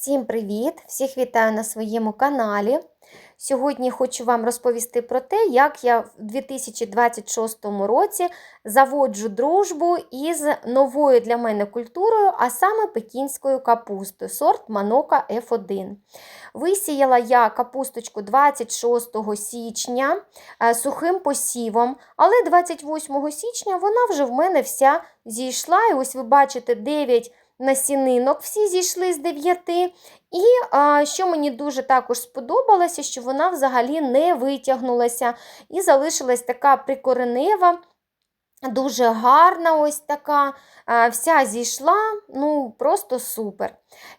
Всім привіт! Всіх вітаю на своєму каналі. Сьогодні хочу вам розповісти про те, як я в 2026 році заводжу дружбу із новою для мене культурою, а саме пекінською капустою, сорт Манока F1. Висіяла я капусточку 26 січня е, сухим посівом, але 28 січня вона вже в мене вся зійшла. І ось ви бачите 9 насінинок, всі зійшли з 9. І а, що мені дуже також сподобалося, що вона взагалі не витягнулася і залишилась така прикоренева. Дуже гарна, ось така, вся зійшла, ну просто супер.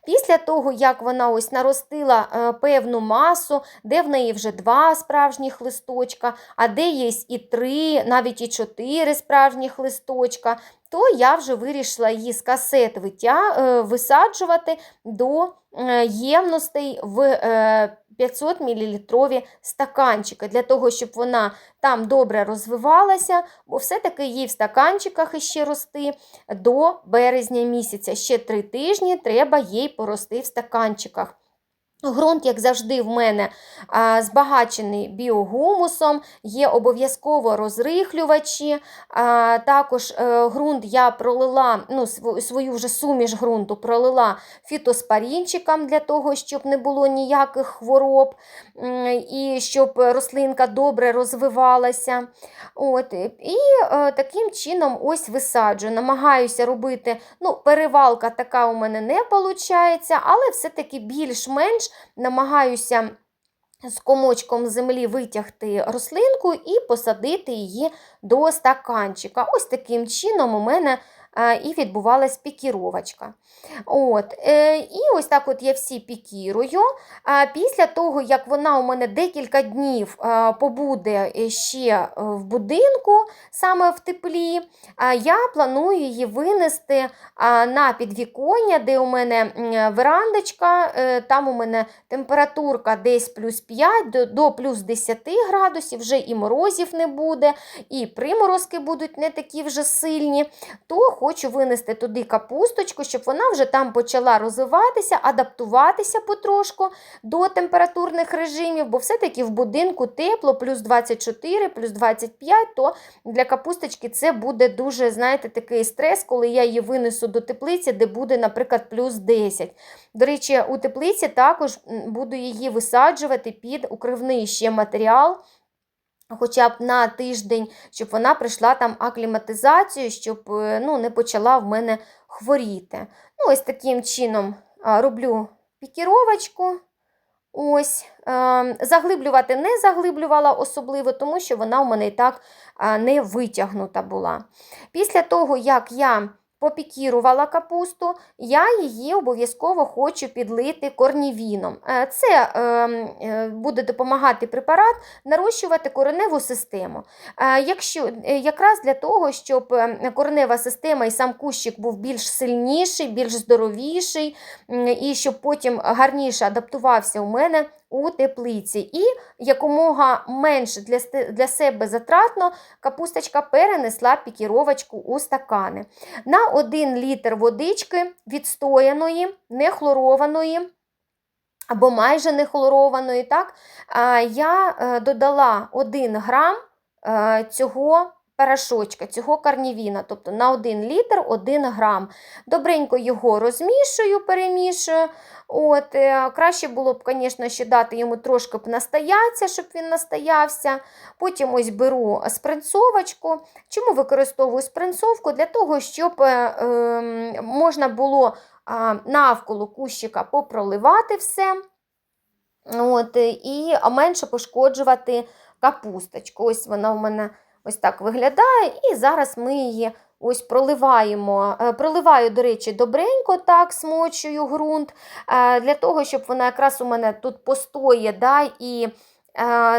Після того, як вона ось наростила е, певну масу, де в неї вже два справжніх листочка, а де є і три, навіть і чотири справжніх листочка, то я вже вирішила її з касет. Е, висаджувати до е, ємностей в 500 мл стаканчики, для того, щоб вона там добре розвивалася, бо все-таки їй в стаканчиках іще рости до березня місяця. Ще три тижні треба їй порости в стаканчиках. Грунт, як завжди, в мене збагачений біогумусом, є обов'язково розрихлювачі. Також е, ґрунт я пролила, ну, свою вже суміш ґрунту пролила фітоспарінчиком для того, щоб не було ніяких хвороб і щоб рослинка добре розвивалася. От, І е, таким чином ось висаджую. Намагаюся робити, ну, перевалка така у мене не виходить, але все-таки більш-менш намагаюся з комочком землі витягти рослинку і посадити її до стаканчика. Ось таким чином у мене і відбувалась пікіровочка. От. Е, і ось так от я всі пікірую. Після того, як вона у мене декілька днів побуде ще в будинку, саме в теплі, я планую її винести на підвіконня, де у мене верандочка, е, там у мене температурка десь плюс 5 до плюс 10 градусів, вже і морозів не буде, і приморозки будуть не такі вже сильні. то хочу винести туди капусточку, щоб вона вже там почала розвиватися, адаптуватися потрошку до температурних режимів, бо все-таки в будинку тепло, плюс 24, плюс 25, то для капусточки це буде дуже, знаєте, такий стрес, коли я її винесу до теплиці, де буде, наприклад, плюс 10. До речі, у теплиці також буду її висаджувати під укривний ще матеріал хоча б на тиждень, щоб вона прийшла там акліматизацію, щоб е, ну, не почала в мене хворіти. Ну, Ось таким чином роблю пікіровочку. Ось, е, Заглиблювати не заглиблювала особливо, тому що вона у мене і так не витягнута була. Після того, як я попікірувала капусту, я її обов'язково хочу підлити корнівіном. Е, це ем, е, буде допомагати препарат нарощувати кореневу систему. Е, якщо, Якраз для того, щоб коренева система і сам кущик був більш сильніший, більш здоровіший, і щоб потім гарніше адаптувався у мене у теплиці. І якомога менше для для себе затратно капусточка перенесла пікіровочку у стакани. На 1 літр водички відстояної, нехлорованої. Або майже нехлорованої, так, я е, додала 1 грам е, цього порошочка, цього карнівіна, тобто на 1 літр 1 грам. Добренько його розмішую, перемішую. От, е, Краще було б, звісно, ще дати йому трошки б настояться, щоб він настоявся. Потім ось беру спринцовочку. Чому використовую спринцовку? Для того, щоб е, е, можна було навколо кущика попроливати все. От, І менше пошкоджувати капусточку. Ось вона у мене ось так виглядає. І зараз ми її ось проливаємо. Е, проливаю, до речі, добренько так, смочую ґрунт, е, для того, щоб вона якраз у мене тут постоє да, і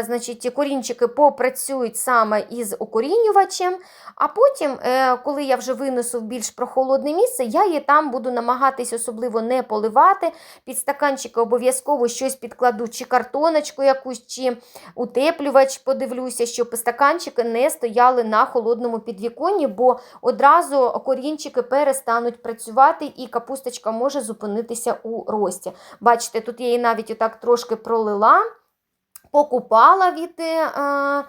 значить, корінчики попрацюють саме із укорінювачем, а потім, е, коли я вже винесу в більш прохолодне місце, я її там буду намагатись особливо не поливати. Під стаканчики обов'язково щось підкладу, чи картоночку якусь, чи утеплювач, подивлюся, щоб стаканчики не стояли на холодному підвіконні, бо одразу корінчики перестануть працювати і капусточка може зупинитися у рості. Бачите, тут я її навіть отак трошки пролила, покупала від е,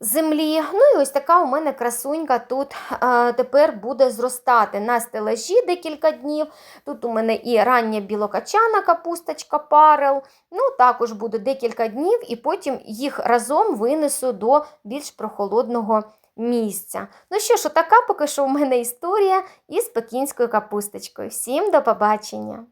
землі. Ну і ось така у мене красунька тут е, тепер буде зростати на стелажі декілька днів. Тут у мене і рання білокачана капусточка парел. Ну, також буде декілька днів, і потім їх разом винесу до більш прохолодного місця. Ну що ж, така поки що у мене історія із пекінською капусточкою. Всім до побачення!